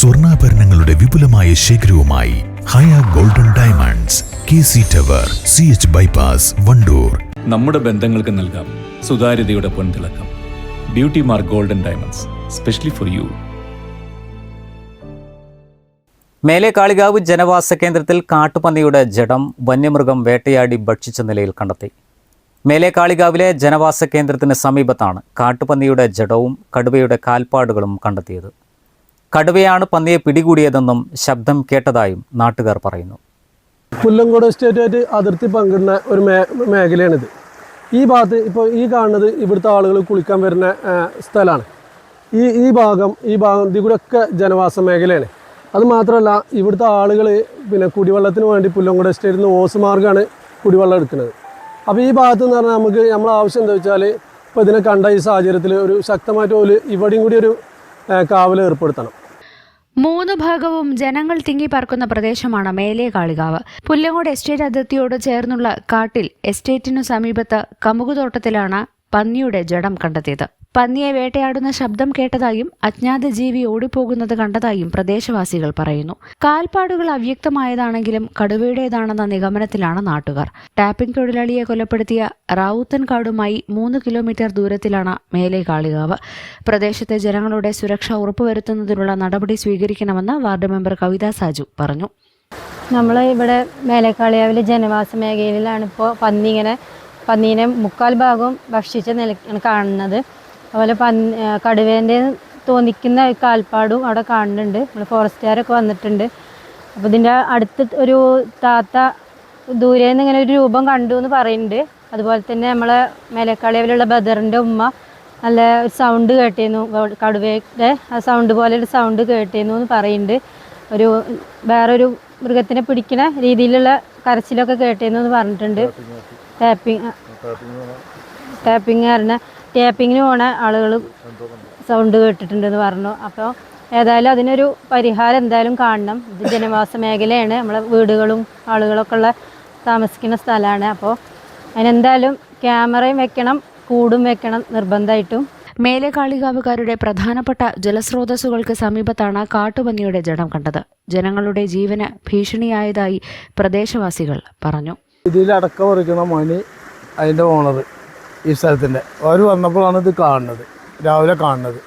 സ്വർണാഭരണങ്ങളുടെ വിപുലമായ ശേഖരവുമായി Haya golden diamonds K C tower C H bypass Wandoor. നമ്മുടെ ബന്ധങ്ങൾക്ക് നൽകാം സുതാര്യതയുടെ പൊൻതിളക്കം. Beauty mark golden diamonds specially for you. മേലെ കാളികാവ് ജനവാസ കേന്ദ്രത്തിൽ കാട്ടുപന്നിയുടെ ജഡം വന്യമൃഗം വേട്ടയാടി ഭക്ഷിച്ച നിലയിൽ കണ്ടെത്തി. മേലെ കാളികാവിലെ ജനവാസ കേന്ദ്രത്തിന് സമീപത്താണ് കാട്ടുപന്നിയുടെ ജഡവും കടുവയുടെ കാൽപ്പാടുകളും കണ്ടെത്തിയത്. കടുവയാണ് പന്നിയെ പിടികൂടിയതെന്നും ശബ്ദം കേട്ടതായും നാട്ടുകാർ പറയുന്നു. പുല്ലങ്കോട് എസ്റ്റേറ്റുമായിട്ട് അതിർത്തി പങ്കിടുന്ന ഒരു മേ മേഖലയാണിത്. ഈ ഭാഗത്ത് ഇപ്പോൾ ഈ കാണുന്നത് ഇവിടുത്തെ ആളുകൾ കുളിക്കാൻ വരുന്ന സ്ഥലമാണ്. ഈ ഈ ഭാഗം ഈ ഭാഗം ഇതിവിടെയൊക്കെ ജനവാസ മേഖലയാണ്. അത് മാത്രമല്ല ഇവിടുത്തെ ആളുകൾ പിന്നെ കുടിവെള്ളത്തിന് വേണ്ടി പുല്ലങ്കോട് എസ്റ്റേറ്റിൽ നിന്ന് ഓസ് മാർഗമാണ് കുടിവെള്ളം എടുക്കുന്നത്. അപ്പോൾ ഈ ഭാഗത്ത് നിന്ന് പറഞ്ഞാൽ നമുക്ക് നമ്മളെ ആവശ്യം എന്താ വെച്ചാൽ ഇപ്പോൾ ഇതിനെ കണ്ട ഈ സാഹചര്യത്തിൽ ഒരു ശക്തമായിട്ട് ഒരു ഇവിടെയും കൂടി ഒരു കാവൽ ഏർപ്പെടുത്തണം. മൂന്ന് ഭാഗവും ജനങ്ങൾ തിങ്ങി പറക്കുന്ന പ്രദേശമാണ് മേലെ കാളികാവ്. പുല്ലങ്ങോട് എസ്റ്റേറ്റ് അതിർത്തിയോട് ചേർന്നുള്ള കാട്ടിൽ എസ്റ്റേറ്റിനു സമീപത്ത് കമുകുതോട്ടത്തിലാണ് പന്നിയുടെ ജഡം കണ്ടെത്തിയത്. പന്നിയെ വേട്ടയാടുന്ന ശബ്ദം കേട്ടതായും അജ്ഞാത ജീവി ഓടിപ്പോകുന്നത് കണ്ടതായും പ്രദേശവാസികൾ പറയുന്നു. കാൽപ്പാടുകൾ അവ്യക്തമായതാണെങ്കിലും കടുവയുടേതാണെന്ന നിഗമനത്തിലാണ് നാട്ടുകാർ. ടാപ്പിംഗ് തൊഴിലാളിയെ കൊലപ്പെടുത്തിയ റാവുത്തൻ കാടുമായി മൂന്ന് കിലോമീറ്റർ ദൂരത്തിലാണ് മേലെ കാളികാവ്. പ്രദേശത്തെ ജനങ്ങളുടെ സുരക്ഷ ഉറപ്പുവരുത്തുന്നതിനുള്ള നടപടി സ്വീകരിക്കണമെന്ന് വാർഡ് മെമ്പർ കവിത സാജു പറഞ്ഞു. നമ്മൾ ഇവിടെ മേലേക്കാളിയാവിലെ ജനവാസ മേഖലയിലാണ് ഇപ്പോൾ പന്നി ഇങ്ങനെ പന്നീനെ മുക്കാൽ ഭാഗവും ഭക്ഷിച്ച നില കാണുന്നത്. അതുപോലെ പന്നി കടുവേന്റെ തോന്നിക്കുന്ന കാൽപ്പാടും അവിടെ കാണുന്നുണ്ട്. നമ്മൾ ഫോറസ്റ്റുകാരൊക്കെ വന്നിട്ടുണ്ട്. അപ്പോൾ ഇതിന്റെ അടുത്ത് ഒരു താത്ത ദൂരെ നിന്ന് ഇങ്ങനെ ഒരു രൂപം കണ്ടു എന്ന് പറയുന്നുണ്ട്. അതുപോലെ തന്നെ നമ്മളെ മേലക്കളിയിലുള്ള ബദറിന്റെ ഉമ്മ നല്ല ഒരു സൗണ്ട് കേട്ടിരുന്നു. കടുവയുടെ ആ സൗണ്ട് പോലെ ഒരു സൗണ്ട് കേട്ടിരുന്നു എന്ന് പറയുന്നുണ്ട്. ഒരു വേറൊരു മൃഗത്തിനെ പിടിക്കുന്ന രീതിയിലുള്ള കരച്ചിലൊക്കെ കേട്ടിരുന്നു എന്ന് പറഞ്ഞിട്ടുണ്ട്. ടാപ്പിംഗ് ടാപ്പിംഗ് പറഞ്ഞ ടാപ്പിങ്ങിന് പോണ ആളുകൾ സൗണ്ട് കേട്ടിട്ടുണ്ടെന്ന് പറഞ്ഞു. അപ്പോൾ ഏതായാലും അതിനൊരു പരിഹാരം എന്തായാലും കാണണം. ഇത് ജനവാസ മേഖലയാണ്. നമ്മളെ വീടുകളും ആളുകളൊക്കെ ഉള്ള താമസിക്കുന്ന സ്ഥലമാണ്. അപ്പോൾ അതിനെന്തായാലും ക്യാമറയും വെക്കണം കൂടും വെക്കണം നിർബന്ധമായിട്ടും. മേലെ കാളികാവുകാരുടെ പ്രധാനപ്പെട്ട ജലസ്രോതസ്സുകൾക്ക് സമീപത്താണ് കാട്ടുപന്നിയുടെ ജഡം കണ്ടത്. ജനങ്ങളുടെ ജീവന് ഭീഷണിയായതായി പ്രദേശവാസികൾ പറഞ്ഞു. ഇതിലടക്കം പറിക്കുന്ന മണി അതിന്റെ ഓണർ ഈ സ്ഥലത്തിന്റെ. അവർ വന്നപ്പോഴാണ് ഇത് കാണുന്നത്. രാവിലെ കാണുന്നത്.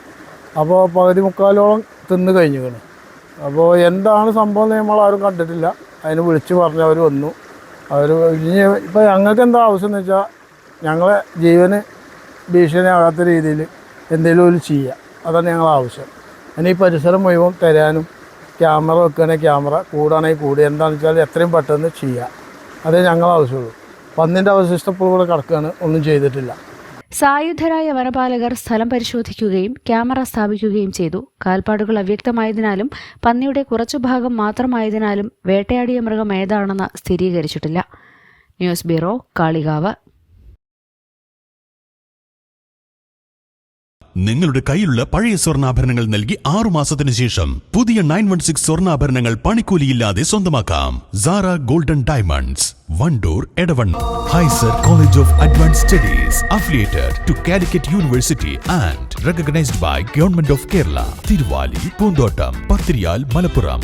അപ്പോൾ പകുതി മുക്കാലോളം തിന്ന് കഴിഞ്ഞിരിക്കുന്നു. അപ്പോൾ എന്താണ് സംഭവം നമ്മൾ ആരും കണ്ടിട്ടില്ല. അതിന് വിളിച്ച് പറഞ്ഞ് അവർ വന്നു. അവർ ഇനി ഇപ്പോൾ ഞങ്ങൾക്ക് എന്താ ആവശ്യം എന്ന് വെച്ചാൽ ഞങ്ങളെ ജീവന് ഭീഷണിയാകാത്ത രീതിയിൽ എന്തെങ്കിലും ഒരു ചെയ്യുക അതാണ് ഞങ്ങളെ ആവശ്യം. ഇനി ഈ പരിസരം മുഴുവൻ തരാനും ക്യാമറ വെക്കുകയാണെങ്കിൽ ക്യാമറ കൂടാണെങ്കിൽ കൂടി. എന്താണെന്ന് വെച്ചാൽ എത്രയും പെട്ടെന്ന് ചെയ്യുക അതേ ഞങ്ങളുടെ ആവശ്യമുള്ളൂ. പന്നിന്റെ അവശിഷ്ടം കടക്കുകയാണ് ഇവിടെ കിടക്കുകയാണ് ഒന്നും ചെയ്തിട്ടില്ല. സായുധരായ വനപാലകർ സ്ഥലം പരിശോധിക്കുകയും ക്യാമറ സ്ഥാപിക്കുകയും ചെയ്തു. കാൽപ്പാടുകൾ അവ്യക്തമായതിനാലും പന്നിയുടെ കുറച്ചു ഭാഗം മാത്രമായതിനാലും വേട്ടയാടിയ മൃഗം ഏതാണെന്ന് സ്ഥിരീകരിച്ചിട്ടില്ല. News bureau Kalikavu. നിങ്ങളുടെ കയ്യിലുള്ള പഴയ സ്വർണാഭരണങ്ങൾ നൽകി ആറു മാസത്തിന് ശേഷം പുതിയ നയൻ വൺ സിക്സ് സ്വർണാഭരണങ്ങൾ പണിക്കൂലിയില്ലാതെ സ്വന്തമാക്കാം. Sara golden diamonds Wandoor എടവൺ ഹൈസർ college of advance studies affiliated to Calicut university and recognised by government of Kerala Thiruvali Poonthottam Pathiriyal Malappuram